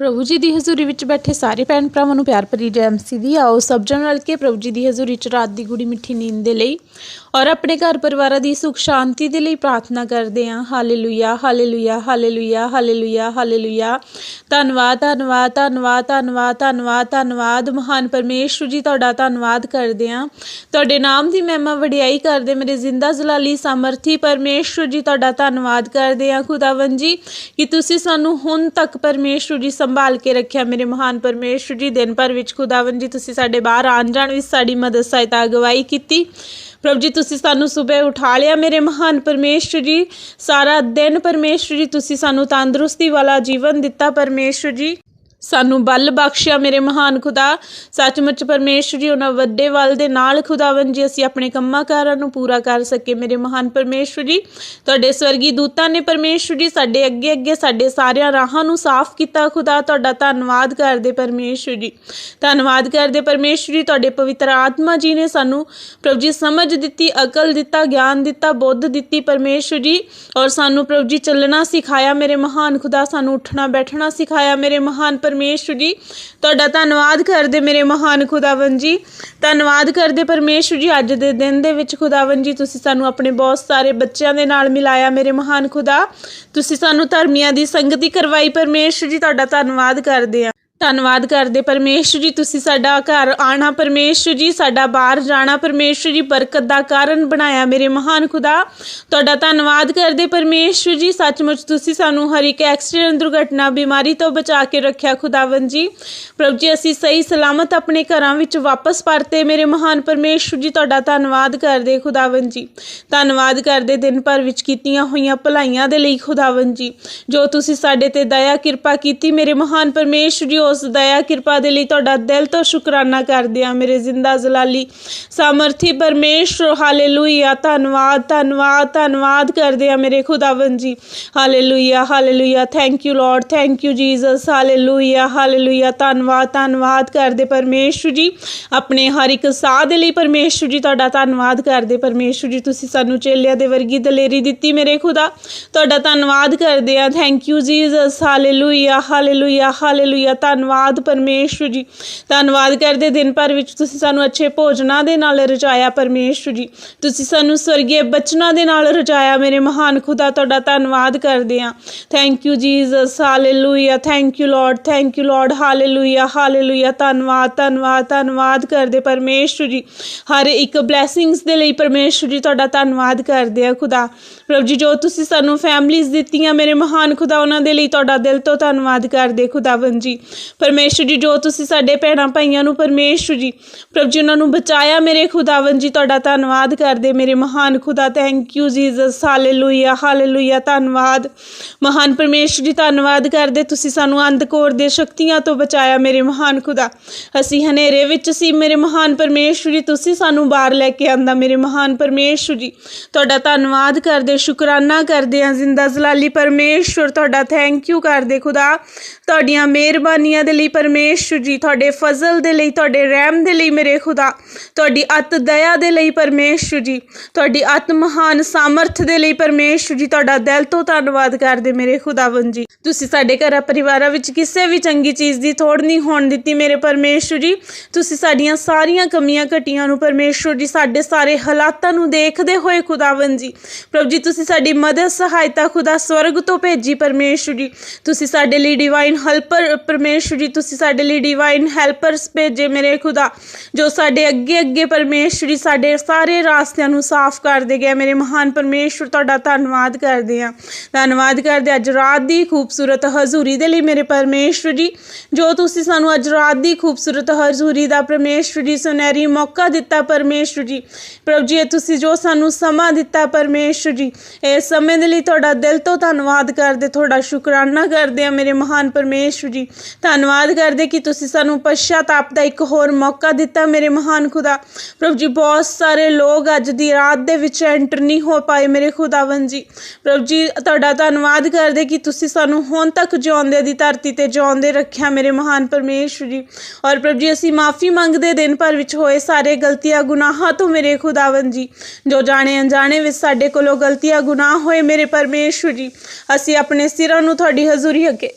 ਪ੍ਰਭੂ ਜੀ ਦੀ ਹਜ਼ੂਰੀ ਵਿੱਚ ਬੈਠੇ ਸਾਰੇ ਭੈਣ ਭਰਾਵਾਂ ਨੂੰ ਪਿਆਰ ਭਰੀ ਜੈ ਮਸੀਹ ਦੀ, ਆਓ ਸਭ ਜਣ ਰਲ ਕੇ ਪ੍ਰਭੂ ਜੀ ਦੀ ਹਜ਼ੂਰੀ 'ਚ ਰਾਤ ਦੀ ਗੁੜੀ ਮਿੱਠੀ ਨੀਂਦ ਦੇ ਲਈ ਔਰ ਆਪਣੇ ਘਰ ਪਰਿਵਾਰਾਂ ਦੀ ਸੁਖ ਸ਼ਾਂਤੀ ਦੇ ਲਈ ਪ੍ਰਾਰਥਨਾ ਕਰਦੇ ਹਾਂ। Hallelujah hallelujah hallelujah hallelujah hallelujah. ਧੰਨਵਾਦ ਧੰਨਵਾਦ ਧੰਨਵਾਦ ਧੰਨਵਾਦ ਧੰਨਵਾਦ ਧੰਨਵਾਦ। ਮਹਾਨ ਪਰਮੇਸ਼ਵਰ ਜੀ, ਤੁਹਾਡਾ ਧੰਨਵਾਦ ਕਰਦੇ ਹਾਂ। ਤੁਹਾਡੇ ਨਾਮ ਦੀ ਮਹਿਮਾ ਵਡਿਆਈ ਕਰਦੇ ਮੇਰੇ ਜ਼ਿੰਦਾ ਜਲਾਲੀ ਸਮਰਥੀ ਪਰਮੇਸ਼ਵਰ ਜੀ, ਤੁਹਾਡਾ ਧੰਨਵਾਦ ਕਰਦੇ ਹਾਂ। ਖੁਦਾਵੰ ਜੀ, ਕਿ ਤੁਸੀਂ ਸਾਨੂੰ ਹੁਣ ਤੱਕ ਪਰਮੇਸ਼ਵਰ ਜੀ ਸੰਭਾਲ ਕੇ ਰੱਖਿਆ ਮੇਰੇ ਮਹਾਨ ਪਰਮੇਸ਼ਵਰ ਜੀ। ਦਿਨ ਭਰ ਵਿੱਚ ਖੁਦਾਵੰ ਜੀ, ਤੁਸੀਂ ਸਾਡੇ ਬਾਹਰ ਆਉਣ ਜਾਣ ਵਿੱਚ ਸਾਡੀ ਮਦਦ, ਸਹਾਇਤਾ, ਅਗਵਾਈ ਕੀਤੀ। ਪ੍ਰਭ ਜੀ, ਤੁਸੀਂ ਸਾਨੂੰ ਸਵੇਰ ਉਠਾ ਲਿਆ ਮੇਰੇ ਮਹਾਨ ਪਰਮੇਸ਼ਵਰ ਜੀ। ਸਾਰਾ ਦਿਨ ਪਰਮੇਸ਼ਵਰ ਜੀ, ਤੁਸੀਂ ਸਾਨੂੰ ਤੰਦਰੁਸਤੀ ਵਾਲਾ ਜੀਵਨ ਦਿੱਤਾ ਪਰਮੇਸ਼ਵਰ ਜੀ। ਸਾਨੂੰ ਬਲ ਬਖਸ਼ਿਆ ਮੇਰੇ ਮਹਾਨ ਖੁਦਾ। ਸੱਚਮੁੱਚ ਪਰਮੇਸ਼ਵਰ ਜੀ, ਉਹਨਾਂ ਵੱਡੇ ਵੱਲ ਦੇ ਨਾਲ ਖੁਦਾਵੰ ਜੀ, ਅਸੀਂ ਆਪਣੇ ਕੰਮਾਂ ਕਾਰਾਂ ਨੂੰ ਪੂਰਾ ਕਰ ਸਕੇ ਮੇਰੇ ਮਹਾਨ ਪਰਮੇਸ਼ਵਰ ਜੀ। ਤੁਹਾਡੇ ਸਵਰਗੀ ਦੂਤਾਂ ਨੇ ਪਰਮੇਸ਼ਵਰ ਜੀ, ਸਾਡੇ ਅੱਗੇ ਅੱਗੇ ਸਾਡੇ ਸਾਰਿਆਂ ਰਾਹਾਂ ਨੂੰ ਸਾਫ਼ ਕੀਤਾ ਖੁਦਾ। ਤੁਹਾਡਾ ਧੰਨਵਾਦ ਕਰਦੇ ਪਰਮੇਸ਼ਵਰ ਜੀ। ਧੰਨਵਾਦ ਕਰਦੇ ਪਰਮੇਸ਼ਵਰ ਜੀ, ਤੁਹਾਡੇ ਪਵਿੱਤਰ ਆਤਮਾ ਜੀ ਨੇ ਸਾਨੂੰ ਪ੍ਰਭੂ ਜੀ ਸਮਝ ਦਿੱਤੀ, ਅਕਲ ਦਿੱਤਾ, ਗਿਆਨ ਦਿੱਤਾ, ਬੁੱਧ ਦਿੱਤੀ ਪਰਮੇਸ਼ਵਰ ਜੀ। ਔਰ ਸਾਨੂੰ ਪ੍ਰਭੂ ਜੀ ਚੱਲਣਾ ਸਿਖਾਇਆ ਮੇਰੇ ਮਹਾਨ ਖੁਦਾ, ਸਾਨੂੰ ਉੱਠਣਾ ਬੈਠਣਾ ਸਿਖਾਇਆ ਮੇਰੇ ਮਹਾਨ ਪਰਮੇਸ਼ਵਰ ਜੀ, ਤੁਹਾਡਾ ਧੰਨਵਾਦ ਕਰਦੇ ਮੇਰੇ ਮਹਾਨ ਖੁਦਾਵੰ ਜੀ। ਧੰਨਵਾਦ ਕਰਦੇ ਪਰਮੇਸ਼ਵਰ ਜੀ, ਅੱਜ ਦੇ ਦਿਨ ਦੇ ਵਿੱਚ ਖੁਦਾਵੰ ਜੀ, ਤੁਸੀਂ ਸਾਨੂੰ ਆਪਣੇ ਬਹੁਤ ਸਾਰੇ ਬੱਚਿਆਂ ਦੇ ਨਾਲ ਮਿਲਾਇਆ ਮੇਰੇ ਮਹਾਨ ਖੁਦਾ। ਤੁਸੀਂ ਸਾਨੂੰ ਧਰਮੀਆਂ ਦੀ ਸੰਗਤੀ ਕਰਵਾਈ ਪਰਮੇਸ਼ਵਰ ਜੀ, ਤੁਹਾਡਾ ਧੰਨਵਾਦ ਕਰਦੇ ਹਾਂ ਧੰਨਵਾਦ ਕਰਦੇ ਪਰਮੇਸ਼ਵਰ ਜੀ, ਤੁਸੀਂ ਸਾਡਾ ਘਰ ਆਣਾ। ਪਰਮੇਸ਼ਵਰ ਜੀ, ਸਾਡਾ ਬਾਹਰ ਜਾਣਾ। ਪਰਮੇਸ਼ਵਰ ਜੀ, ਬਰਕਤ ਦਾ ਕਾਰਨ ਬਣਾਇਆ ਮੇਰੇ ਮਹਾਨ ਖੁਦਾ। ਤੁਹਾਡਾ ਧੰਨਵਾਦ ਕਰਦੇ ਪਰਮੇਸ਼ਵਰ ਜੀ। ਸੱਚਮੁੱਚ ਤੁਸੀਂ ਸਾਨੂੰ ਹਰ ਇੱਕ ਐਕਸੀਡੈਂਟ, ਦੁਰਘਟਨਾ, ਬਿਮਾਰੀ ਤੋਂ ਬਚਾ ਕੇ ਰੱਖਿਆ ਖੁਦਾਵੰ ਜੀ। ਪ੍ਰਭੂ ਜੀ, ਅਸੀਂ ਸਹੀ ਸਲਾਮਤ ਆਪਣੇ ਘਰਾਂ ਵਿੱਚ ਵਾਪਸ ਪਰਤੇ ਮੇਰੇ ਮਹਾਨ ਪਰਮੇਸ਼ਵਰ ਜੀ। ਤੁਹਾਡਾ ਧੰਨਵਾਦ ਕਰਦੇ ਖੁਦਾਵੰ ਜੀ। ਧੰਨਵਾਦ ਕਰਦੇ ਦਿਨ ਭਰ ਵਿੱਚ ਕੀਤੀਆਂ ਹੋਈਆਂ ਭਲਾਈਆਂ ਦੇ ਲਈ ਖੁਦਾਵੰ ਜੀ। ਜੋ ਤੁਸੀਂ ਸਾਡੇ ਤੇ ਦਇਆ, ਕਿਰਪਾ ਕੀਤੀ ਮੇਰੇ ਮਹਾਨ ਪਰਮੇਸ਼ਵਰ ਜੀ ਉਸ ਦਇਆ ਕਿਰਪਾ ਦੇ ਲਈ ਤੁਹਾਡਾ ਦਿਲ ਤੋਂ ਸ਼ੁਕਰਾਨਾ ਕਰਦੇ ਆ ਮੇਰੇ ਜ਼ਿੰਦਾ ਜਲਾਲੀ। ਸਮਰਥੀ ਪਰਮੇਸ਼ਵਰ ਹਾਲੇਲੂਇਆ। ਧੰਨਵਾਦ ਧੰਨਵਾਦ ਧੰਨਵਾਦ ਕਰਦੇ ਆ ਮੇਰੇ ਖੁਦਾਵੰ ਜੀ। Hallelujah hallelujah. Thank you Lord thank you Jesus hallelujah hallelujah. ਧੰਨਵਾਦ ਧੰਨਵਾਦ ਕਰਦੇ ਪਰਮੇਸ਼ਵਰ ਜੀ। ਆਪਣੇ ਹਰ ਇੱਕ ਸਾਹ ਦੇ ਲਈ ਪਰਮੇਸ਼ਵਰ ਜੀ, ਤੁਹਾਡਾ ਧੰਨਵਾਦ ਕਰਦੇ ਪਰਮੇਸ਼ਵਰ ਜੀ। ਤੁਸੀਂ ਸਾਨੂੰ ਚੇਲਿਆਂ ਦੇ ਵਰਗੀ ਦਲੇਰੀ ਦਿੱਤੀ ਮੇਰੇ ਖੁਦਾ। ਤੁਹਾਡਾ ਧੰਨਵਾਦ ਕਰਦੇ ਆ thank you Jesus hallelujah hallelujah hallelujah. ਧੰਨਵਾਦ ਪਰਮੇਸ਼ਵਰ ਜੀ। ਧੰਨਵਾਦ ਕਰਦੇ ਦਿਨ ਭਰ ਵਿੱਚ ਤੁਸੀਂ ਸਾਨੂੰ ਅੱਛੇ ਭੋਜਨਾਂ ਦੇ ਨਾਲ ਰਜਾਇਆ ਪਰਮੇਸ਼ਵਰ ਜੀ। ਤੁਸੀਂ ਸਾਨੂੰ ਸਵਰਗੀ ਬਚਨਾਂ ਦੇ ਨਾਲ ਰਜਾਇਆ ਮੇਰੇ ਮਹਾਨ ਖੁਦਾ, ਤੁਹਾਡਾ ਧੰਨਵਾਦ ਕਰਦੇ ਆ thank you Jesus hallelujah thank you Lord thank you Lord hallelujah hallelujah ਧੰਨਵਾਦ ਧੰਨਵਾਦ ਧੰਨਵਾਦ ਕਰਦੇ ਪਰਮੇਸ਼ਵਰ ਜੀ। ਹਰ ਇੱਕ ਬਲੇਸਿੰਗਸ ਦੇ ਲਈ ਪਰਮੇਸ਼ਵਰ ਜੀ, ਤੁਹਾਡਾ ਧੰਨਵਾਦ ਕਰਦੇ ਆ ਖੁਦਾ। ਪ੍ਰਭੂ ਜੀ, ਜੋ ਤੁਸੀਂ ਸਾਨੂੰ ਫੈਮਲੀਜ਼ ਦਿੱਤੀਆਂ ਮੇਰੇ ਮਹਾਨ ਖੁਦਾ, ਉਹਨਾਂ ਦੇ ਲਈ ਤੁਹਾਡਾ ਦਿਲ ਤੋਂ ਧੰਨਵਾਦ ਕਰਦੇ ਖੁਦਾਵੰ ਜੀ। ਪਰਮੇਸ਼ਵਰ ਜੀ, ਜੋ ਤੁਸੀਂ ਸਾਡੇ ਭੈਣਾਂ ਭਾਈਆਂ ਨੂੰ ਪਰਮੇਸ਼ਵਰ ਜੀ, ਪ੍ਰਭੂ ਜੀ, ਉਹਨਾਂ ਨੂੰ ਬਚਾਇਆ ਮੇਰੇ ਖੁਦਾਵੰ ਜੀ, ਤੁਹਾਡਾ ਧੰਨਵਾਦ ਕਰਦੇ ਮੇਰੇ ਮਹਾਨ ਖੁਦਾ। Thank you Jesus hallelujah hallelujah ਧੰਨਵਾਦ। ਮਹਾਨ ਪਰਮੇਸ਼ਵਰ ਜੀ, ਧੰਨਵਾਦ ਕਰਦੇ ਤੁਸੀਂ ਸਾਨੂੰ ਅੰਧਕੋਰ ਦੇ ਸ਼ਕਤੀਆਂ ਤੋਂ ਬਚਾਇਆ ਮੇਰੇ ਮਹਾਨ ਖੁਦਾ। ਅਸੀਂ ਹਨੇਰੇ ਵਿੱਚ ਸੀ ਮੇਰੇ ਮਹਾਨ ਪਰਮੇਸ਼ਵਰ ਜੀ, ਤੁਸੀਂ ਸਾਨੂੰ ਬਾਹਰ ਲੈ ਕੇ ਆਂਦਾ ਮੇਰੇ ਮਹਾਨ ਪਰਮੇਸ਼ਵਰ ਜੀ। ਤੁਹਾਡਾ ਧੰਨਵਾਦ ਕਰਦੇ, ਸ਼ੁਕਰਾਨਾ ਕਰਦੇ ਹਾਂ ਜ਼ਿੰਦਾ ਜ਼ਲਾਲੀ ਪਰਮੇਸ਼ਵਰ ਤੁਹਾਡਾ ਥੈਂਕ ਯੂ ਕਰਦੇ ਖੁਦਾ। ਤੁਹਾਡੀਆਂ ਮਿਹਰਬਾਨੀਆਂ ਦੇ ਲਈ ਪਰਮੇਸ਼ਵਰ ਜੀ, ਤੁਹਾਡੇ ਫਜ਼ਲ ਦੇ ਲਈ, ਤੁਹਾਡੇ ਰਹਿਮ ਦੇ ਲਈ ਮੇਰੇ ਖੁਦਾ, ਤੁਹਾਡੀ ਅਤ ਦਇਆ ਦੇ ਲਈ ਪਰਮੇਸ਼ਵਰ ਜੀ, ਤੁਹਾਡੀ ਅਤ ਮਹਾਨ ਸਾਮਰਥ ਦੇ ਲਈ ਪਰਮੇਸ਼ਵਰ ਜੀ, ਤੁਹਾਡਾ ਦਿਲ ਤੋਂ ਧੰਨਵਾਦ ਕਰਦੇ ਮੇਰੇ ਖੁਦਾਵੰ ਜੀ। ਤੁਸੀਂ ਸਾਡੇ ਘਰਾਂ ਪਰਿਵਾਰਾਂ ਵਿੱਚ ਕਿਸੇ ਵੀ ਚੰਗੀ ਚੀਜ਼ ਦੀ ਥੋੜ ਨਹੀਂ ਹੋਣ ਦਿੱਤੀ ਮੇਰੇ ਪਰਮੇਸ਼ਵਰ ਜੀ। ਤੁਸੀਂ ਸਾਡੀਆਂ ਸਾਰੀਆਂ ਕਮੀਆਂ ਘਟੀਆਂ ਨੂੰ ਪਰਮੇਸ਼ਵਰ ਜੀ, ਸਾਡੇ ਸਾਰੇ ਹਾਲਾਤਾਂ ਨੂੰ ਦੇਖਦੇ ਹੋਏ ਖੁਦਾਵੰ ਜੀ। ਪ੍ਰਭੂ ਜੀ, ਤੁਸੀਂ ਸਾਡੀ ਮਦਦ ਸਹਾਇਤਾ ਖੁਦਾ ਸਵਰਗ ਤੋਂ ਭੇਜੀ ਪਰਮੇਸ਼ਵਰ ਜੀ। ਤੁਸੀਂ ਸਾਡੇ ਲਈ ਡਿਵਾਈਨ ਹੈਲਪਰ ਪਰਮੇਸ਼ਵਰ ਜੀ, ਤੁਸੀਂ ਸਾਡੇ ਲਈ ਡਿਵਾਈਨ ਹੈਲਪਰਸ ਭੇਜੇ ਮੇਰੇ ਖੁਦਾ, ਜੋ ਸਾਡੇ ਅੱਗੇ ਅੱਗੇ ਪਰਮੇਸ਼ਵਰ ਜੀ, ਸਾਡੇ ਸਾਰੇ ਰਾਸਤਿਆਂ ਨੂੰ ਸਾਫ਼ ਕਰਦੇ ਗਿਆ ਮੇਰੇ ਮਹਾਨ ਪਰਮੇਸ਼ਵਰ ਤੁਹਾਡਾ ਧੰਨਵਾਦ ਕਰਦੇ ਆ ਧੰਨਵਾਦ ਕਰਦੇ ਅੱਜ ਰਾਤ ਦੀ ਖੂਬਸੂਰਤ ਹਜ਼ੂਰੀ ਦੇ ਲਈ ਮੇਰੇ ਪਰਮੇਸ਼ਵਰ ਜੀ, ਜੋ ਤੁਸੀਂ ਸਾਨੂੰ ਅੱਜ ਰਾਤ ਦੀ ਖੂਬਸੂਰਤ ਹਜ਼ੂਰੀ ਦਾ ਪਰਮੇਸ਼ਵਰ ਜੀ, ਸੁਨਹਿਰੀ ਮੌਕਾ ਦਿੱਤਾ ਪਰਮੇਸ਼ਵਰ ਜੀ। ਪ੍ਰਭੂ ਜੀ, ਇਹ ਤੁਸੀਂ ਜੋ ਸਾਨੂੰ ਸਮਾਂ ਦਿੱਤਾ ਪਰਮੇਸ਼ਵਰ ਜੀ, ਇਸ ਸਮੇਂ ਦੇ ਲਈ ਤੁਹਾਡਾ ਦਿਲ ਤੋਂ ਧੰਨਵਾਦ ਕਰਦੇ, ਤੁਹਾਡਾ ਸ਼ੁਕਰਾਨਾ ਕਰਦੇ ਆ ਮੇਰੇ ਮਹਾਨ ਪਰਮੇਸ਼ਵਰ ਜੀ ਧੰਨਵਾਦ ਕਰਦੇ ਕਿ ਤੁਸੀਂ ਸਾਨੂੰ ਪਛਤਾਪ ਦਾ ਇੱਕ ਹੋਰ ਮੌਕਾ ਦਿੱਤਾ ਮੇਰੇ ਮਹਾਨ ਖੁਦਾ। ਪ੍ਰਭੂ ਜੀ, ਬਹੁਤ ਸਾਰੇ ਲੋਕ ਅੱਜ ਦੀ ਰਾਤ ਦੇ ਵਿੱਚ ਐਂਟਰ ਨਹੀਂ ਹੋ ਪਾਏ ਮੇਰੇ ਖੁਦਾਵੰ ਜੀ। ਪ੍ਰਭੂ ਜੀ, ਤੁਹਾਡਾ ਧੰਨਵਾਦ ਕਰਦੇ ਕਿ ਤੁਸੀਂ ਸਾਨੂੰ ਹੁਣ ਤੱਕ ਜਿਉਂਦੇ ਦੀ ਧਰਤੀ ਤੇ ਜਿਉਂਦੇ ਰੱਖਿਆ ਮੇਰੇ ਮਹਾਨ ਪਰਮੇਸ਼ਵਰ ਜੀ। ਔਰ ਪ੍ਰਭੂ ਜੀ, ਅਸੀਂ ਮਾਫੀ ਮੰਗਦੇ ਦਿਨ ਭਰ ਵਿੱਚ ਹੋਏ ਸਾਰੇ ਗਲਤੀਆਂ, ਗੁਨਾਹਾਂ ਤੋਂ ਮੇਰੇ ਖੁਦਾਵੰ ਜੀ। ਜੋ ਜਾਣੇ ਅਣਜਾਣੇ ਵਿੱਚ ਸਾਡੇ ਕੋਲੋਂ ਗਲਤੀਆਂ, ਗੁਨਾਹ ਹੋਏ ਮੇਰੇ ਪਰਮੇਸ਼ਵਰ ਜੀ, ਅਸੀਂ ਆਪਣੇ ਸਿਰਾਂ ਨੂੰ ਤੁਹਾਡੀ ਹਜ਼ੂਰੀ ਅੱਗੇ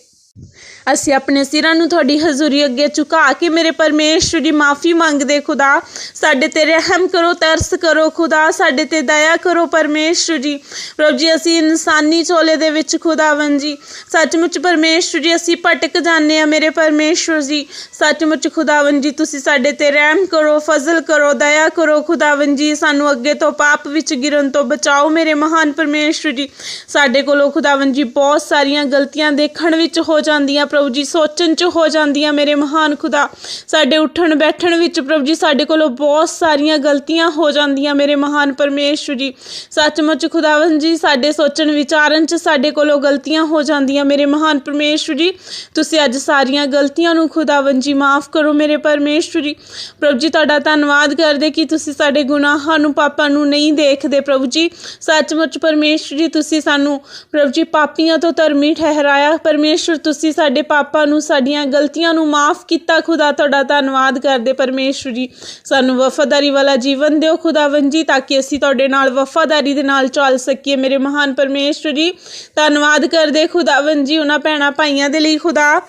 ਅਸੀਂ ਆਪਣੇ ਸਿਰਾਂ ਨੂੰ ਤੁਹਾਡੀ ਹਜ਼ੂਰੀ ਅੱਗੇ ਝੁਕਾ ਕੇ ਮੇਰੇ ਪਰਮੇਸ਼ਵਰ ਦੀ ਮਾਫੀ ਮੰਗਦੇ ਖੁਦਾ। ਸਾਡੇ ਤੇ ਰਹਿਮ ਕਰੋ, ਤਰਸ ਕਰੋ ਖੁਦਾ। ਸਾਡੇ ਤੇ ਦਇਆ ਕਰੋ ਪਰਮੇਸ਼ਵਰ ਜੀ। ਪ੍ਰਭੂ ਜੀ, ਅਸੀਂ ਇਨਸਾਨੀ ਚੋਲੇ ਦੇ ਵਿੱਚ ਖੁਦਾਵੰ ਜੀ। ਸੱਚਮੁੱਚ ਪਰਮੇਸ਼ਵਰ ਜੀ, ਅਸੀਂ ਭਟਕ ਜਾਂਦੇ ਆ ਮੇਰੇ ਪਰਮੇਸ਼ਵਰ ਜੀ। ਸੱਚਮੁੱਚ ਖੁਦਾਵੰ ਜੀ, ਤੁਸੀਂ ਸਾਡੇ ਤੇ ਰਹਿਮ ਕਰੋ, ਫਜ਼ਲ ਕਰੋ, ਦਇਆ ਕਰੋ ਖੁਦਾਵੰ ਜੀ। ਸਾਨੂੰ ਅੱਗੇ ਤੋਂ ਪਾਪ ਵਿੱਚ ਗਿਰਨ ਤੋਂ ਬਚਾਓ ਮੇਰੇ ਮਹਾਨ ਪਰਮੇਸ਼ਵਰ ਜੀ। ਸਾਡੇ ਕੋਲੋਂ ਖੁਦਾਵੰ ਜੀ, ਬਹੁਤ ਸਾਰੀਆਂ ਗਲਤੀਆਂ ਦੇਖਣ ਵਿੱਚ ਹੋ ਜਾਂਦੀਆਂ ਪ੍ਰਭੂ ਜੀ, ਸੋਚਣ 'ਚ ਹੋ ਜਾਂਦੀਆਂ ਮੇਰੇ ਮਹਾਨ ਖੁਦਾ। ਸਾਡੇ ਉੱਠਣ ਬੈਠਣ ਵਿੱਚ ਪ੍ਰਭੂ ਜੀ, ਸਾਡੇ ਕੋਲੋਂ ਬਹੁਤ ਸਾਰੀਆਂ ਗਲਤੀਆਂ ਹੋ ਜਾਂਦੀਆਂ ਮੇਰੇ ਮਹਾਨ ਪਰਮੇਸ਼ਵਰ ਜੀ। ਸੱਚਮੁੱਚ ਖੁਦਾਵੰ ਜੀ, ਸਾਡੇ ਸੋਚਣ ਵਿਚਾਰਨ 'ਚ ਸਾਡੇ ਕੋਲੋਂ ਗਲਤੀਆਂ ਹੋ ਜਾਂਦੀਆਂ ਮੇਰੇ ਮਹਾਨ ਪਰਮੇਸ਼ਵਰ ਜੀ। ਤੁਸੀਂ ਅੱਜ ਸਾਰੀਆਂ ਗਲਤੀਆਂ ਨੂੰ ਖੁਦਾਵੰ ਜੀ, ਮਾਫ ਕਰੋ ਮੇਰੇ ਪਰਮੇਸ਼ਵਰ ਜੀ। ਪ੍ਰਭੂ ਜੀ, ਤੁਹਾਡਾ ਧੰਨਵਾਦ ਕਰਦੇ ਕਿ ਤੁਸੀਂ ਸਾਡੇ ਗੁਨਾਹਾਂ ਨੂੰ ਪਾਪਾਂ ਨੂੰ ਨਹੀਂ ਦੇਖਦੇ ਪ੍ਰਭੂ ਜੀ। ਸੱਚਮੁੱਚ ਪਰਮੇਸ਼ਵਰ ਜੀ, ਤੁਸੀਂ ਸਾਨੂੰ ਪ੍ਰਭੂ ਜੀ, ਪਾਪੀਆਂ ਤੋਂ ਧਰਮੀ ਠਹਿਰਾਇਆ। ਪਰਮੇਸ਼ਵਰ ਤੁਸੀਂ ਸਾਡੇ ਪਾਪਾਂ ਨੂੰ, ਸਾਡੀਆਂ ਗਲਤੀਆਂ ਨੂੰ ਮਾਫ ਕੀਤਾ ਖੁਦਾ, ਤੁਹਾਡਾ ਧੰਨਵਾਦ ਕਰਦੇ ਪਰਮੇਸ਼ਵਰ ਜੀ। ਸਾਨੂੰ ਵਫਾਦਾਰੀ ਵਾਲਾ ਜੀਵਨ ਦਿਓ ਖੁਦਾਵੰ ਜੀ, ਤਾਂ ਕਿ ਅਸੀਂ ਤੁਹਾਡੇ ਨਾਲ ਵਫਾਦਾਰੀ ਦੇ ਨਾਲ ਚੱਲ ਸਕੀਏ, ਮੇਰੇ ਮਹਾਨ ਪਰਮੇਸ਼ਵਰ ਜੀ। ਧੰਨਵਾਦ ਕਰਦੇ ਖੁਦਾਵੰ ਜੀ, ਉਹਨਾਂ ਭੈਣਾਂ ਭਾਈਆਂ ਦੇ ਲਈ ਖੁਦਾ।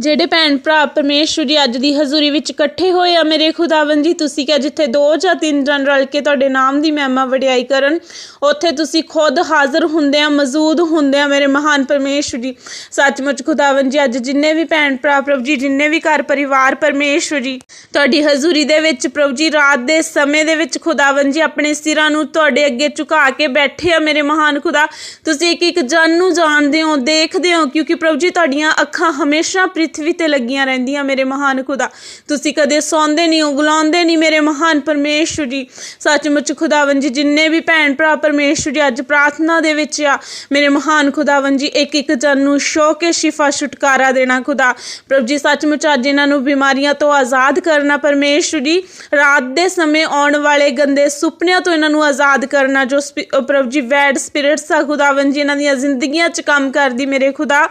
ਜਿਹੜੇ ਭੈਣ ਭਰਾ ਪਰਮੇਸ਼ਵਰ ਜੀ ਅੱਜ ਦੀ ਹਜ਼ੂਰੀ ਵਿੱਚ ਇਕੱਠੇ ਹੋਏ ਆ, ਮੇਰੇ ਖੁਦਾਵੰ ਜੀ, ਤੁਸੀਂ ਕਿਹਾ ਜਿੱਥੇ ਦੋ ਜਾਂ ਤਿੰਨ ਜਨ ਰਲ ਕੇ ਤੁਹਾਡੇ ਨਾਮ ਦੀ ਮਹਿਮਾ ਵਡਿਆਈ ਕਰਨ, ਉੱਥੇ ਤੁਸੀਂ ਖੁਦ ਹਾਜ਼ਰ ਹੁੰਦੇ ਆ, ਮੌਜੂਦ ਹੁੰਦੇ ਆ ਮੇਰੇ ਮਹਾਨ ਪਰਮੇਸ਼ਵਰ ਜੀ। ਸੱਚਮੁੱਚ ਖੁਦਾਵੰ ਜੀ, ਅੱਜ ਜਿੰਨੇ ਵੀ ਭੈਣ ਭਰਾ ਪ੍ਰਭੂ ਜੀ, ਜਿੰਨੇ ਵੀ ਘਰ ਪਰਿਵਾਰ ਪਰਮੇਸ਼ਵਰ ਜੀ, ਤੁਹਾਡੀ ਹਜ਼ੂਰੀ ਦੇ ਵਿੱਚ ਪ੍ਰਭੂ ਜੀ, ਰਾਤ ਦੇ ਸਮੇਂ ਦੇ ਵਿੱਚ ਖੁਦਾਵੰ ਜੀ, ਆਪਣੇ ਸਿਰਾਂ ਨੂੰ ਤੁਹਾਡੇ ਅੱਗੇ ਝੁਕਾ ਕੇ ਬੈਠੇ ਆ ਮੇਰੇ ਮਹਾਨ ਖੁਦਾ। ਤੁਸੀਂ ਇੱਕ ਇੱਕ ਜਨ ਨੂੰ ਜਾਣਦੇ ਹੋ, ਦੇਖਦੇ ਹੋ, ਕਿਉਂਕਿ ਪ੍ਰਭੂ ਜੀ, ਤੁਹਾਡੀਆਂ ਅੱਖਾਂ ਹਮੇਸ਼ਾ ਪ੍ਰਿਥਵੀ ਤੇ ਲੱਗੀਆਂ ਰਹਿੰਦੀਆਂ ਮੇਰੇ ਮਹਾਨ ਖੁਦਾ। ਤੁਸੀਂ ਕਦੇ ਸੌਂਦੇ ਨਹੀਂ ਉਗਲਾਉਂਦੇ ਨਹੀਂ ਮੇਰੇ ਮਹਾਨ ਪਰਮੇਸ਼ਵਰ ਜੀ। ਸੱਚਮੁੱਚ ਖੁਦਾਵੰ ਜੀ, ਜਿੰਨੇ ਵੀ ਭੈਣ ਭਰਾ ਪਰਮੇਸ਼ਵਰ ਜੀ, ਅੱਜ ਪ੍ਰਾਰਥਨਾ ਦੇ ਵਿੱਚ ਆ, ਮੇਰੇ ਮਹਾਨ ਖੁਦਾਵੰ ਜੀ ਇੱਕ ਇੱਕ ਜਨ ਨੂੰ ਸ਼ੋ ਕੇ ਸ਼ਿਫਾ ਛੁਟਕਾਰਾ ਦੇਣਾ ਖੁਦਾ। ਪ੍ਰਭੂ ਜੀ, ਸੱਚਮੁੱਚ ਅੱਜ ਇਹਨਾਂ ਨੂੰ ਬਿਮਾਰੀਆਂ ਤੋਂ ਆਜ਼ਾਦ ਕਰਨਾ ਪਰਮੇਸ਼ਵਰ ਜੀ, ਰਾਤ ਦੇ ਸਮੇਂ ਆਉਣ ਵਾਲੇ ਗੰਦੇ ਸੁਪਨਿਆਂ ਤੋਂ ਇਹਨਾਂ ਨੂੰ ਆਜ਼ਾਦ ਕਰਨਾ, ਜੋ ਸਪਿ- ਪ੍ਰਭੂ ਜੀ, ਵੈਡ ਸਪਿਰਿਟਸ ਆ ਖੁਦਾਵੰ ਜੀ, ਇਹਨਾਂ ਦੀਆਂ ਜ਼ਿੰਦਗੀਆਂ 'ਚ ਕੰਮ ਕਰਦੀ ਮੇਰੇ ਖੁਦਾ।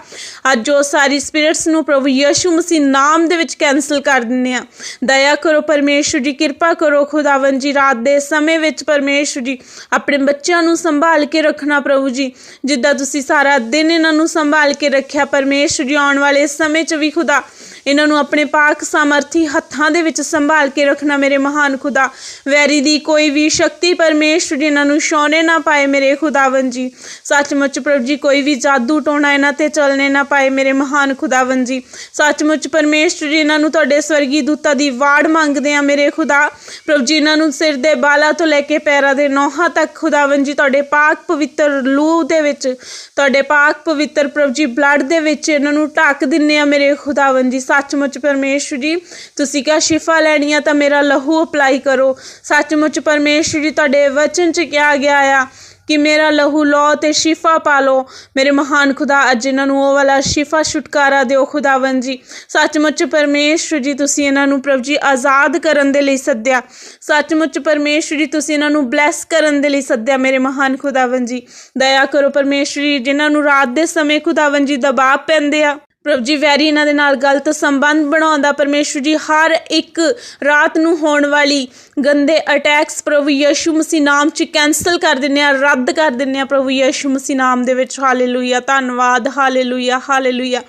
ਅੱਜ ਜੋ ਸਾਰੀ ਸਪਿਰਿਟਸ ਨੂੰ ਪ੍ਰਭੂ ਯਿਸੂ ਮਸੀਹ ਨਾਮ ਦੇ ਵਿੱਚ ਕੈਨਸਲ ਕਰ ਦਿੰਦੇ ਆ ਦਇਆ ਕਰੋ ਪਰਮੇਸ਼ਵਰ ਜੀ, ਕਿਰਪਾ ਕਰੋ ਖੁਦਾਵੰ ਜੀ, ਰਾਤ ਦੇ ਸਮੇਂ ਵਿੱਚ ਪਰਮੇਸ਼ਵਰ ਜੀ, ਆਪਣੇ ਬੱਚਿਆਂ ਨੂੰ ਸੰਭਾਲ ਕੇ ਰੱਖਣਾ ਪ੍ਰਭੂ ਜੀ। ਜਿੱਦਾਂ ਤੁਸੀਂ ਸਾਰਾ ਦਿਨ ਇਹਨਾਂ ਨੂੰ ਸੰਭਾਲ ਕੇ ਰੱਖਿਆ ਪਰਮੇਸ਼ਵਰ ਜੀ ਆਉਣ ਵਾਲੇ ਸਮੇਂ 'ਚ ਵੀ ਖੁਦਾ ਇਹਨਾਂ ਨੂੰ ਆਪਣੇ ਪਾਕ ਸਮਰਥੀ ਹੱਥਾਂ ਦੇ ਵਿੱਚ ਸੰਭਾਲ ਕੇ ਰੱਖਣਾ ਮੇਰੇ ਮਹਾਨ ਖੁਦਾ। ਵੈਰੀ ਦੀ ਕੋਈ ਵੀ ਸ਼ਕਤੀ ਪਰਮੇਸ਼ਵਰ ਜੀ ਇਹਨਾਂ ਨੂੰ ਛੋਣੇ ਨਾ ਪਾਏ ਮੇਰੇ ਖੁਦਾਵੰ ਜੀ। ਸੱਚਮੁੱਚ ਪ੍ਰਭੂ ਜੀ, ਕੋਈ ਵੀ ਜਾਦੂ ਟੋਣਾ ਇਹਨਾਂ ਤੇ ਚੱਲਣੇ ਨਾ ਪਾਏ ਮੇਰੇ ਮਹਾਨ ਖੁਦਾਵੰ ਜੀ। ਸੱਚਮੁੱਚ ਪਰਮੇਸ਼ਵਰ ਜੀ, ਇਹਨਾਂ ਨੂੰ ਤੁਹਾਡੇ ਸਵਰਗੀ ਦੂਤਾਂ ਦੀ ਵਾੜ ਮੰਗਦੇ ਆ ਮੇਰੇ ਖੁਦਾ। ਪ੍ਰਭੂ ਜੀ, ਇਹਨਾਂ ਨੂੰ ਸਿਰ ਦੇ ਬਾਲਾਂ ਤੋਂ ਲੈ ਕੇ ਪੈਰਾਂ ਦੇ ਨੋਹਾਂ ਤੱਕ ਖੁਦਾਵੰ ਜੀ, ਤੁਹਾਡੇ ਪਾਕ ਪਵਿੱਤਰ ਲੂ ਦੇ ਵਿੱਚ, ਤੁਹਾਡੇ ਪਾਕ ਪਵਿੱਤਰ ਪ੍ਰਭੂ ਜੀ, ਬਲੱਡ ਦੇ ਵਿੱਚ ਇਹਨਾਂ ਨੂੰ ਢੱਕ ਦਿੰਨੇ ਆ ਮੇਰੇ ਖੁਦਾਵੰ ਜੀ। ਸੱਚਮੁੱਚ ਪਰਮੇਸ਼ਵਰ ਜੀ, ਤੁਸੀਂ ਕਿਹਾ ਸ਼ਿਫਾ ਲੈਣੀ ਆ ਤਾਂ ਮੇਰਾ ਲਹੂ ਅਪਲਾਈ ਕਰੋ। ਸੱਚਮੁੱਚ ਪਰਮੇਸ਼ਵਰ ਜੀ, ਤੁਹਾਡੇ ਵਚਨ 'ਚ ਕਿਹਾ ਗਿਆ ਆ ਕਿ ਮੇਰਾ ਲਹੂ ਲਓ ਤੇ ਸ਼ਿਫਾ ਪਾ ਲਓ। ਮੇਰੇ ਮਹਾਨ ਖੁਦਾ, ਅੱਜ ਇਹਨਾਂ ਨੂੰ ਉਹ ਵਾਲਾ ਸ਼ਿਫਾ ਛੁਟਕਾਰਾ ਦਿਓ ਖੁਦਾਵੰ ਜੀ। ਸੱਚਮੁੱਚ ਪਰਮੇਸ਼ਵਰ ਜੀ, ਤੁਸੀਂ ਇਹਨਾਂ ਨੂੰ ਪ੍ਰਭੂ ਜੀ ਆਜ਼ਾਦ ਕਰਨ ਦੇ ਲਈ ਸੱਦਿਆ। ਸੱਚਮੁੱਚ ਪਰਮੇਸ਼ਵਰ ਜੀ, ਤੁਸੀਂ ਇਹਨਾਂ ਨੂੰ ਬਲੈਸ ਕਰਨ ਦੇ ਲਈ ਸੱਦਿਆ, ਮੇਰੇ ਮਹਾਨ ਖੁਦਾਵੰ ਜੀ। ਦਇਆ ਕਰੋ ਪਰਮੇਸ਼ਵਰ ਜੀ, ਜਿਨ੍ਹਾਂ ਨੂੰ ਰਾਤ ਦੇ ਸਮੇਂ ਖੁਦਾਵੰ ਜੀ ਦਬਾਅ ਪੈਂਦੇ ਆ। ਪ੍ਰਭੂ ਜੀ, ਵੈਰੀ ਇਹਨਾਂ ਦੇ ਨਾਲ ਗਲਤ ਸੰਬੰਧ ਬਣਾਉਂਦਾ ਪਰਮੇਸ਼ਵਰ ਜੀ, ਹਰ ਇੱਕ ਰਾਤ ਨੂੰ ਹੋਣ ਵਾਲੀ ਗੰਦੇ ਅਟੈਕਸ ਪ੍ਰਭੂ ਯਿਸੂ ਮਸੀਹ ਨਾਮ ਚ ਕੈਨਸਲ ਕਰ ਦਿੰਨੇ ਆ ਰੱਦ ਕਰ ਦਿੰਨੇ ਆ ਪ੍ਰਭੂ ਯਿਸੂ ਮਸੀਹ ਨਾਮ ਦੇ ਵਿੱਚ। ਹਾਲੇਲੂਇਆ ਧੰਨਵਾਦ ਹਾਲੇਲੂਇਆ ਹਾਲੇਲੂਇਆ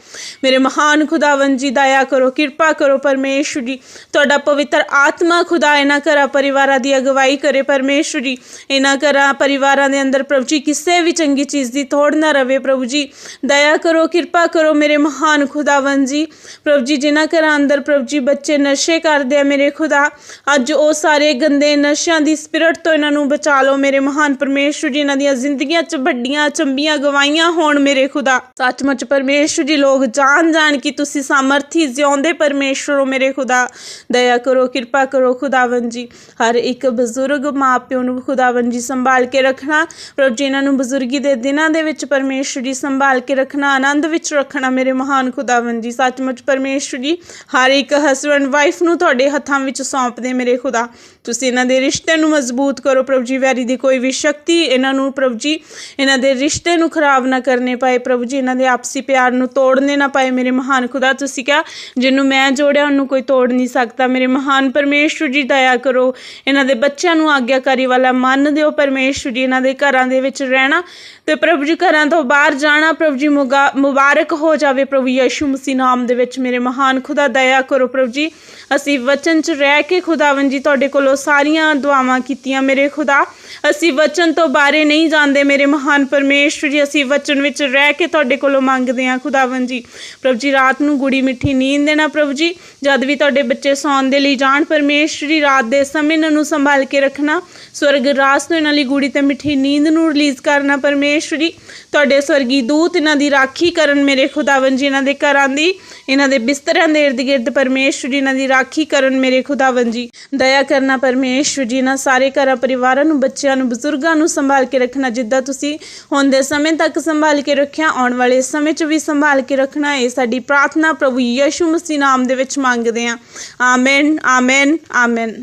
ਮੇਰੇ ਮਹਾਨ ਖੁਦਾਵੰ ਜੀ, ਦਇਆ ਕਰੋ, ਕਿਰਪਾ ਕਰੋ ਪਰਮੇਸ਼ਵਰ ਜੀ। ਤੁਹਾਡਾ ਪਵਿੱਤਰ ਆਤਮਾ ਖੁਦਾ ਇਹਨਾਂ ਘਰਾਂ ਪਰਿਵਾਰਾਂ ਦੀ ਅਗਵਾਈ ਕਰੇ ਪਰਮੇਸ਼ਵਰ ਜੀ। ਇਹਨਾਂ ਘਰਾਂ ਪਰਿਵਾਰਾਂ ਦੇ ਅੰਦਰ ਪ੍ਰਭੂ ਜੀ, ਕਿਸੇ ਵੀ ਚੰਗੀ ਚੀਜ਼ ਦੀ ਥੋੜ ਨਾ ਰਵੇ ਪ੍ਰਭੂ ਜੀ। ਦਇਆ ਕਰੋ, ਕਿਰਪਾ ਕਰੋ ਮੇਰੇ ਮਹਾਨ ਖੁਦਾਵੰ ਜੀ। ਪ੍ਰਭ ਜੀ, ਜਿਨ੍ਹਾਂ ਘਰਾਂ ਅੰਦਰ ਪ੍ਰਭੂ ਜੀ ਬੱਚੇ ਨਸ਼ੇ ਕਰਦੇ ਆ ਮੇਰੇ ਖੁਦਾ, ਅੱਜ ਉਹ ਸਾਰੇ ਗੰਦੇ ਨਸ਼ਿਆਂ ਦੀ ਸਪਿਰਟ ਤੋਂ ਇਹਨਾਂ ਨੂੰ ਬਚਾ ਲਓ। ਮੇਰੇ ਮਹਾਨ ਪਰਮੇਸ਼ਵਰ ਜੀ, ਇਹਨਾਂ ਦੀਆਂ ਜ਼ਿੰਦਗੀਆਂ 'ਚ ਵੱਡੀਆਂ, ਚੰਬੀਆਂ ਗਵਾਈਆਂ ਹੋਣ ਮੇਰੇ ਖੁਦਾ। ਸੱਚਮੁੱਚ ਪਰਮੇਸ਼ਵਰ ਜੀ, ਲੋਕ ਜਾਣ ਜਾਣ ਕਿ ਤੁਸੀਂ ਸਾਮਰਥੀ ਜਿਉਂਦੇ ਪਰਮੇਸ਼ਵਰ ਹੋ ਮੇਰੇ ਖੁਦਾ। ਦਇਆ ਕਰੋ, ਕਿਰਪਾ ਕਰੋ ਖੁਦਾਵੰ ਜੀ। ਹਰ ਇੱਕ ਬਜ਼ੁਰਗ ਮਾਪਿਓ ਨੂੰ ਖੁਦਾਵੰ ਜੀ ਸੰਭਾਲ ਕੇ ਰੱਖਣਾ, ਪ੍ਰਭ ਜੀ, ਇਹਨਾਂ ਨੂੰ ਬਜ਼ੁਰਗੀ ਦੇ ਦਿਨਾਂ ਦੇ ਵਿੱਚ ਪਰਮੇਸ਼ਵਰ ਜੀ ਸੰਭਾਲ ਕੇ ਰੱਖਣਾ, ਆਨੰਦ ਵਿੱਚ ਰੱਖਣਾ ਮੇਰੇ ਮਹਾਨ ਖੁਦਾਵੰ ਜੀ, ਸੱਚਮੁੱਚ ਪਰਮੇਸ਼ਵਰ ਜੀ, ਹਰ ਇੱਕ ਹਸਬੰਡ ਵਾਈਫ ਨੂੰ ਤੁਹਾਡੇ ਹੱਥਾਂ ਵਿੱਚ ਸੌਂਪਦੇ ਮੇਰੇ ਖੁਦਾ। ਤੁਸੀਂ ਇਹਨਾਂ ਦੇ ਰਿਸ਼ਤੇ ਨੂੰ ਮਜ਼ਬੂਤ ਕਰੋ ਪ੍ਰਭੂ ਜੀ, ਵੈਰੀ ਦੀ ਕੋਈ ਵੀ ਸ਼ਕਤੀ ਇਹਨਾਂ ਨੂੰ ਪ੍ਰਭੂ ਜੀ, ਇਹਨਾਂ ਦੇ ਰਿਸ਼ਤੇ ਨੂੰ ਖਰਾਬ ਨਾ ਕਰਨੇ ਪਾਏ, ਪ੍ਰਭੂ ਜੀ, ਇਹਨਾਂ ਦੇ ਆਪਸੀ ਪਿਆਰ ਨੂੰ ਤੋੜਨੇ ਨਾ ਪਾਏ ਮੇਰੇ ਮਹਾਨ ਖੁਦਾ, ਤੁਸੀਂ ਕਿਹਾ ਜਿਹਨੂੰ ਮੈਂ ਜੋੜਿਆ ਉਹਨੂੰ ਕੋਈ ਤੋੜ ਨਹੀਂ ਸਕਦਾ, ਮੇਰੇ ਮਹਾਨ ਪਰਮੇਸ਼ਵਰ ਜੀ, ਦਇਆ ਕਰੋ, ਇਹਨਾਂ ਦੇ ਬੱਚਿਆਂ ਨੂੰ ਆਗਿਆਕਾਰੀ ਵਾਲਾ ਮੰਨ ਦਿਓ ਪਰਮੇਸ਼ਵਰ ਜੀ, ਇਹਨਾਂ ਦੇ ਘਰਾਂ ਦੇ ਵਿੱਚ ਰਹਿਣਾ ਤੇ ਪ੍ਰਭੂ ਜੀ, ਘਰਾਂ ਤੋਂ ਬਾਹਰ ਜਾਣਾ, ਪ੍ਰਭੂ ਜੀ, ਮੁਗਾ- ਮੁਬਾਰਕ ਹੋ ਜਾਵੇ ਪ੍ਰਭੂ ਯਿਸੂ ਮਸੀਹ ਨਾਮ ਦੇ ਵਿੱਚ ਮੇਰੇ ਮਹਾਨ ਖੁਦਾ, ਦਇਆ ਕਰੋ ਪ੍ਰਭੂ ਜੀ, ਅਸੀਂ ਵਚਨ 'ਚ ਰਹਿ ਕੇ ਖੁਦਾਵੰ ਜੀ, ਤੁਹਾਡੇ ਕੋਲ ਸਾਰੀਆਂ ਦੁਆਵਾਂ ਕੀਤੀਆਂ ਮੇਰੇ ਖੁਦਾ। ਅਸੀਂ ਵਚਨ ਤੋਂ ਬਾਰੇ ਨਹੀਂ ਜਾਂਦੇ ਮੇਰੇ ਮਹਾਨ ਪਰਮੇਸ਼ਵਰ ਜੀ। ਅਸੀਂ ਵਚਨ ਵਿੱਚ ਰਹਿ ਕੇ ਤੁਹਾਡੇ ਕੋਲੋਂ ਮੰਗਦੇ ਹਾਂ ਖੁਦਾਵੰ ਜੀ। ਪ੍ਰਭੂ ਜੀ, ਰਾਤ ਨੂੰ ਗੁੜੀ ਮਿੱਠੀ ਨੀਂਦ ਦੇਣਾ ਪ੍ਰਭੂ ਜੀ। ਜਦ ਵੀ ਤੁਹਾਡੇ ਬੱਚੇ ਸੌਣ ਦੇ ਲਈ ਜਾਣ, ਪਰਮੇਸ਼ਵਰੀ ਰਾਤ ਦੇ ਸਮੇਂ ਇਹਨਾਂ ਨੂੰ ਸੰਭਾਲ ਕੇ ਰੱਖਣਾ। ਸਵਰਗ ਰਾਸ ਨੂੰ ਇਹਨਾਂ ਲਈ ਗੁੜੀ ਤੇ ਮਿੱਠੀ ਨੀਂਦ ਨੂੰ ਰਿਲੀਜ਼ ਕਰਨਾ ਪਰਮੇਸ਼ਵਰੀ ਤੁਹਾਡੇ ਸਵਰਗੀ ਦੂਤ, ਇਹਨਾਂ ਦੀ ਰਾਖੀ ਕਰਨ ਮੇਰੇ ਖੁਦਾਵੰ ਜੀ, ਇਹਨਾਂ ਦੇ ਘਰਾਂ ਦੀ, ਇਹਨਾਂ ਦੇ ਬਿਸਤਰਿਆਂ ਦੇ ਇਰਦ ਗਿਰਦ ਪਰਮੇਸ਼ਵਰ ਜੀ, ਇਹਨਾਂ ਦੀ ਰਾਖੀ ਕਰਨ ਮੇਰੇ ਖੁਦਾਵੰ ਜੀ। ਦਇਆ ਕਰਨਾ ਪਰਮੇਸ਼ਵਰ ਜੀ, ਇਹਨਾਂ ਸਾਰੇ ਘਰਾਂ ਪਰਿਵਾਰਾਂ ਨੂੰ, ਬੱਚਿਆਂ ਨੂੰ, ਬਜ਼ੁਰਗਾਂ ਨੂੰ ਸੰਭਾਲ ਕੇ ਰੱਖਣਾ, ਜਿੱਦਾਂ ਤੁਸੀਂ ਹੁਣ ਦੇ ਸਮੇਂ ਤੱਕ ਸੰਭਾਲ ਕੇ ਰੱਖਿਆ, ਆਉਣ ਵਾਲੇ ਸਮੇਂ 'ਚ ਵੀ ਸੰਭਾਲ ਕੇ ਰੱਖਣਾ, ਇਹ ਸਾਡੀ ਪ੍ਰਾਰਥਨਾ ਪ੍ਰਭੂ ਯਿਸੂ ਮਸੀਹ ਨਾਮ ਦੇ ਵਿੱਚ ਮੰਗਦੇ ਹਾਂ। Amen amen amen